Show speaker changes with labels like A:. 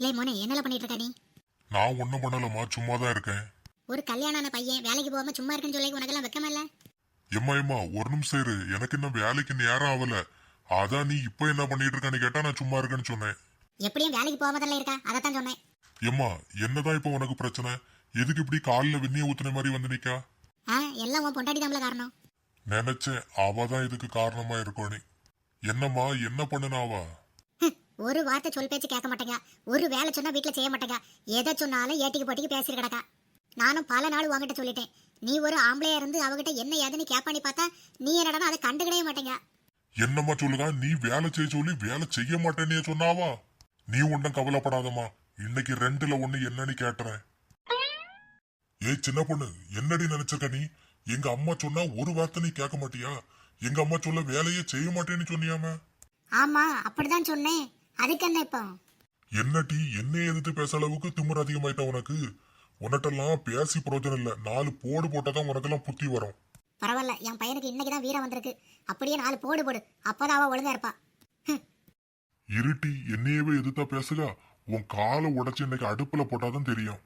A: இல்லை மோனே என்னல பண்ணிட்டு இருக்க நீ?
B: நான் ஒண்ணும் பண்ணலம்மா சும்மா தான் இருக்கேன்.
A: ஒரு கல்யாணான பையன் வேலைக்கு போகாம சும்மா இருக்குன்னு சொல்லி உனக்கெல்லாம் வெக்கமா இல்ல?
B: எம்மா எம்மா ஒரு நிமிஷம் இரு. எனக்கு இன்னும் வேலைக்கு நேரம் ஆகல அதான் நீ இப்ப என்ன பண்ணிட்டு இருக்கன்னு கேட்டா நான் சும்மா இருக்கேன்னு சொன்னேன்.
A: எப்படியும் வேலைக்கு போகாம இருக்கா? அதைத்தான் சொன்னேன்.
B: எம்மா என்னதான் இப்ப உனக்கு பிரச்சனை? எதுக்கு இப்படி காலில் வெந்நிய ஊத்துன மாதிரி வந்து நிக்கா?
A: ஆ எல்லாம் உன் பொண்டாடி தான்ல காரணம்.
B: நினைச்சேன் அவ தான் இதுக்கு காரணமா இருக்கும் நீ என்னம்மா என்ன பண்ணுனா அவ?
A: ஹம், ஒரு வார்த்தை சொல் பேச்சு கேட்க மாட்டேங்க. ஒரு வேலை சொன்னா வீட்டுல செய்ய மாட்டேங்க. எதை சொன்னாலும் ஏட்டிக்கு போட்டிக்கு பேசிட்டு கிடக்கா நானும் பல நாள் உங்ககிட்ட சொல்லிட்டேன். நீ ஒரு ஆம்பளையா இருந்து அவகிட்ட என்ன ஏதுன்னு கேப்பான்னு பார்த்தா நீ என்னடா அதை கண்டுக்கிடவே மாட்டேங்க.
B: என்னம்மா சொல்லுதா நீ வேலை செய்ய சொல்லி வேலை செய்ய மாட்டேன்னு சொன்னாவா? நீ ஒன்றும் கவலைப்படாதம்மா. இன்னைக்கு ரெண்டுல ஒண்ணு என்னன்னு கேட்டுறேன். ஏய் சின்ன பொண்ணு என்னடி நினைச்சிருக்க நீ? எங்க அம்மா சொன்னா ஒரு வார்த்தை நீ கேட்க மாட்டியா? எங்க அம்மா சொல்ல வேலையே செய்ய மாட்டேன்னு சொன்னியாம?
A: ஆமா அப்படிதான் சொன்னேன். அதுக்கு என்ன இப்போ?
B: என்னடி என்ன எதிர்த்து பேச அளவுக்கு திமிர் அதிகமாயிட்டா உனக்கு? உன்னட்டெல்லாம் பேசி பிரயோஜனம் இல்ல. நாலு போடு போட்டாதான் உனக்கெல்லாம் புத்தி வரும்.
A: பரவாயில்ல என் பையனுக்கு இன்னைக்கு தான் வீரம் வந்திருக்கு. அப்படியே நாலு போடு போடு. அப்பதான் அவ ஒழுங்கா இருப்பா.
B: இருட்டி என்னையவே எதிர்த்தா பேசுக உன் காலை உடைச்சு இன்னைக்கு அடுப்புல போட்டாதான் தெரியும்.